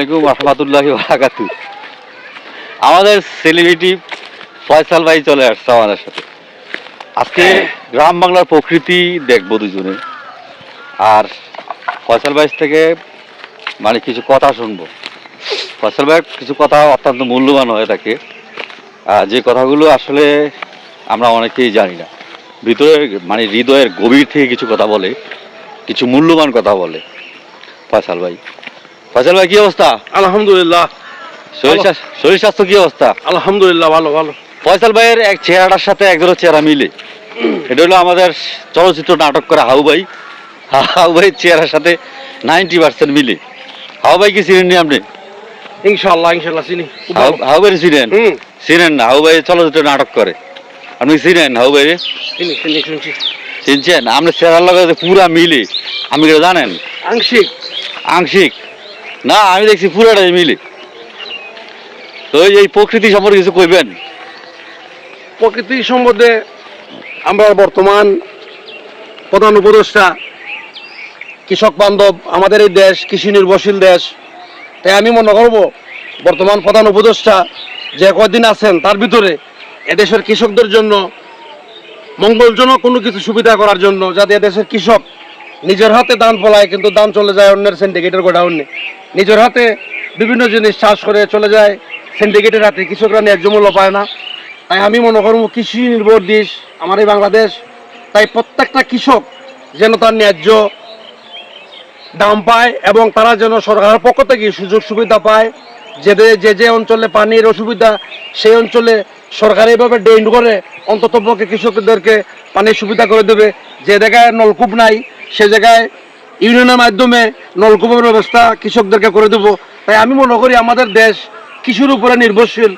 আলাইকুম রহমতুল্লাহ বারাকাতু। আমাদের সেলিব্রিটি ফয়সাল ভাই চলে আসছে আমাদের সাথে। আজকে গ্রাম বাংলার প্রকৃতি দেখব দুজনে। আর ফয়সাল ভাই থেকে মানে কিছু কথা শুনব। ফয়সাল ভাইয়ের কিছু কথা অত্যন্ত মূল্যবান হয়ে থাকে যে কথাগুলো আসলে আমরা অনেকেই জানি না। ভিতরে মানে হৃদয়ের গভীর থেকে কিছু কথা বলে, কিছু মূল্যবান কথা বলে। ফয়সাল ভাই ফয়সাল ভাই কি অবস্থা? আলহামদুলিল্লাহ। শরীর স্বাস্থ্য- শরীর স্বাস্থ্য কি অবস্থা? আলহামদুলিল্লাহ ভালো ভালো। ফয়সাল ভাইয়ের এক চেহারার সাথে একজনের চেহারা মিলে। এটা হলো আমাদের চলচ্চিত্র নাটক করা হাউ ভাই। হাউ ভাইয়ের চেহারার সাথে নাইনটি পার্সেন্ট মিলে। হাউ ভাই কি চিনেন নি আপনি? ইনশাল্লাহ ইনশাল্লাহ চিনি। হাউ ভাই চিনেন? চিনেন না হাউ ভাই চলচ্চিত্র নাটক করে। আপনি চিনেন হাউ ভাই চিনছেন? আপনি চেহারার লগে পুরা মিলে আমি কি জানেন? আংশিক। আংশিক। না, আমি দেখছি পুরাটাই মিলে। তো এই- এই প্রকৃতি সম্পর্কে কিছু কইবেন? প্রকৃতি সম্বন্ধে আমরা বর্তমান প্রধান উপদেষ্টা, কৃষক বান্ধব, আমাদের এই দেশ, কৃষি নির্ভরশীল দেশ। তাই আমি মনে করব, বর্তমান প্রধান উপদেষ্টা যে কয়দিন আছেন, তার ভিতরে এদেশের কৃষকদের জন্য মঙ্গলজনক কোনো কিছু সুবিধা করার জন্য, যাতে এদেশের কৃষক নিজের হাতে দান ফলায় কিন্তু দান চলে যায় অন্যের সিন্ডিকেটের গোডাউনে নিজের হাতে বিভিন্ন জিনিস চাষ করে চলে যায় সিন্ডিকেটের হাতে কৃষকরা ন্যায্য মূল্য পায় না। তাই আমি মনে করব, কৃষি নির্ভর দেশ, আমার এই বাংলাদেশ। তাই প্রত্যেকটা কৃষক যেন তার ন্যায্য দাম পায় এবং তারা যেন সরকারের পক্ষ থেকে সুযোগ সুবিধা পায়। যে যে- যে অঞ্চলে পানির অসুবিধা, সেই অঞ্চলে সরকার এইভাবে ডেন্ড করে অন্তত পক্ষে কৃষকদেরকে পানির সুবিধা করে দেবে। যে জায়গায় নলকূপ নাই সে জায়গায় ইউনিয়নের মাধ্যমে নলকূপের ব্যবস্থা কৃষকদেরকে করে দেবো। তাই আমি মনে করি আমাদের দেশ কৃষির উপরে নির্ভরশীল।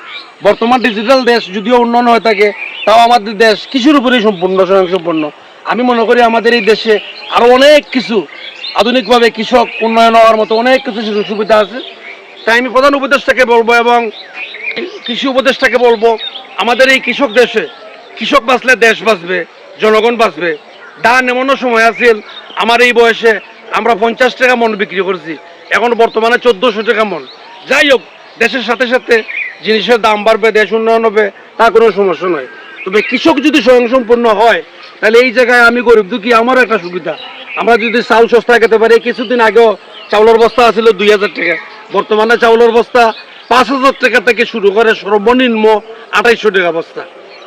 বর্তমান ডিজিটাল দেশ যদিও উন্নয়ন হয়ে থাকে, তাও আমাদের দেশ কৃষির উপরেই সম্পূর্ণ, স্বয়ংসম্পূর্ণ। আমি মনে করি আমাদের এই দেশে আরও অনেক কিছু আধুনিকভাবে কৃষক উন্নয়ন হওয়ার মতো অনেক কিছু সুযোগ সুবিধা আছে। তাই আমি প্রধান উপদেষ্টাকে বলব এবং কৃষি উপদেষ্টাকে বলব, আমাদের এই কৃষক দেশে, কৃষক বাঁচলে দেশ বাঁচবে, জনগণ বাঁচবে। ধান এমনও সময় আছিল আমার এই বয়সে আমরা পঞ্চাশ টাকা মন বিক্রি করছি। এখন বর্তমানে চোদ্দোশো টাকা মন। যাই হোক, দেশের সাথে সাথে জিনিসের দাম বাড়বে, দেশ উন্নয়ন হবে, তা কোনো সমস্যা নয়। তবে কৃষক যদি স্বয়ংসম্পূর্ণ হয়, তাহলে এই জায়গায় আমি গরিব দুঃখী, আমারও একটা সুবিধা। আমরা যদি চাউল সস্তা খেতে পারি, কিছুদিন আগেও চাউলের বস্তা আছিল দুই হাজার টাকা। বর্তমানে চাউলের বস্তা পাঁচ হাজার টাকা থেকে শুরু করে সর্বনিম্ন আঠাইশশো টাকা বস্তা।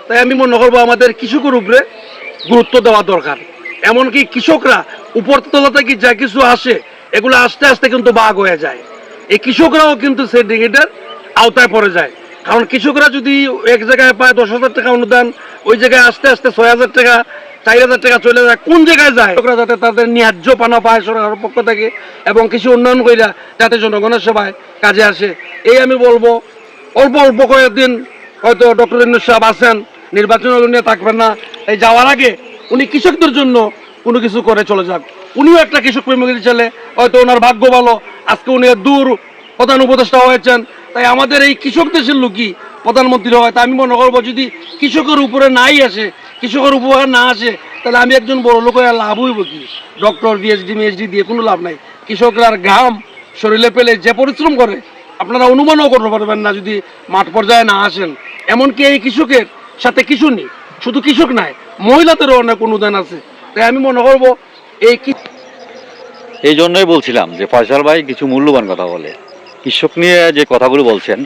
তাই আমি মনে করব আমাদের কৃষকের উপরে গুরুত্ব দেওয়া দরকার। এমনকি কৃষকরা উপর তলা থেকে যা কিছু আসে, এগুলো আস্তে আস্তে কিন্তু বাঘ হয়ে যায়। এই কৃষকরাও কিন্তু সিন্ডিকেটের আওতায় পড়ে যায়। কারণ কৃষকরা যদি এক জায়গায় পায় দশ হাজার টাকা অনুদান, ওই জায়গায় আস্তে আস্তে ছয় হাজার টাকা, চার হাজার টাকা চলে যায়। কোন জায়গায় যায়? কৃষকরা যাতে তাদের ন্যায্য পানা পায় সরকারের পক্ষ থেকে এবং কৃষি উন্নয়ন কইরা যাতে জনগণের সেবায় কাজে আসে। এই আমি বলব, অল্প অল্প কয়েকদিন হয়তো ডক্টর ইন্নুস সাহেব আছেন, নির্বাচন নিয়ে থাকবেন না। এই যাওয়ার আগে উনি কৃষকদের জন্য কোনো কিছু করে চলে যাক। উনিও একটা কৃষক প্রেমিকের ছেলে হয়তো ওনার ভাগ্য ভালো। আজকে উনি দূর প্রধান উপদেষ্টা হয়েছেন। তাই আমাদের এই কৃষক দেশের লোকই প্রধানমন্ত্রী হয়। তাই আমি মনে করব যদি কৃষকের উপরে নাই আসে, কৃষকের উপকার না আসে, তাহলে আমি একজন বড় লোক হয়ে লাভ হইব কি? ডক্টর বিএসডি মিএসডি দিয়ে কোনো লাভ নাই। কৃষকরা ঘাম শরীরে পেলে যে পরিশ্রম করে, আপনারা অনুমানও করতে পারবেন না যদি মাঠ পর্যায়ে না আসেন। এমনকি এই কৃষকের সাথে কিছু নেই। শুধু কৃষক নাই, মহিলাদেরও অনেক অনুদান আছে। তাই আমি মনে করব, এই কৃ- এই জন্যই বলছিলাম যে ফয়সাল ভাই কিছু মূল্যবান কথা বলে। কৃষক নিয়ে যে কথাগুলো বলছেন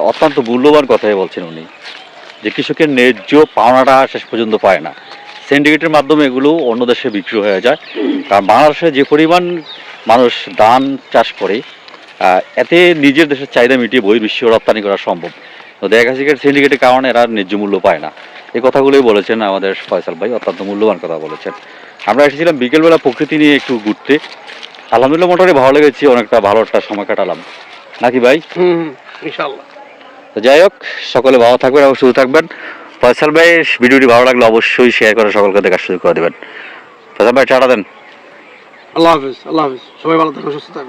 অত্যন্ত মূল্যবান কথাই বলছেন উনি। যে কৃষকের ন্যায্য পাওনাটা শেষ পর্যন্ত পায় না। সিন্ডিকেটের মাধ্যমে এগুলো অন্য দেশে বিক্রি হয়ে যায়। কারণ বাংলাদেশে যে পরিমাণ মানুষ ধান চাষ করে এতে নিজের দেশের চাহিদা মিটিয়ে বহির্বিশ্ব রপ্তানি করা সম্ভব। তো দেখা গেছে সিন্ডিকেটের কারণে এরা ন্যায্য মূল্য পায় না। এই কথাগুলোই বলেছেন আমাদের ফয়সাল ভাই অত্যন্ত মূল্যবান কথা বলেছেন। আমরা এসেছিলাম বিকেলবেলা প্রকৃতি নিয়ে একটু ঘুরতে। আলহামদুলিল্লাহ মোটামুটি ভালো লেগেছে অনেকটা ভালো একটা সময় কাটালাম। নাকি ভাই? ইনশাল্লাহ তো যাই হোক সকলে ভালো থাকবেন এবং সুস্থ থাকবেন। ফয়সাল ভাই ভিডিওটি ভালো লাগলে অবশ্যই শেয়ার করে সকলকে দেখার সুযোগ করে দেবেন। ফয়সাল ভাই চাটা দেন। আল্লাহ হাফিজ আল্লাহ হাফিজ। সবাই ভালো থাকুন সুস্থ থাকুন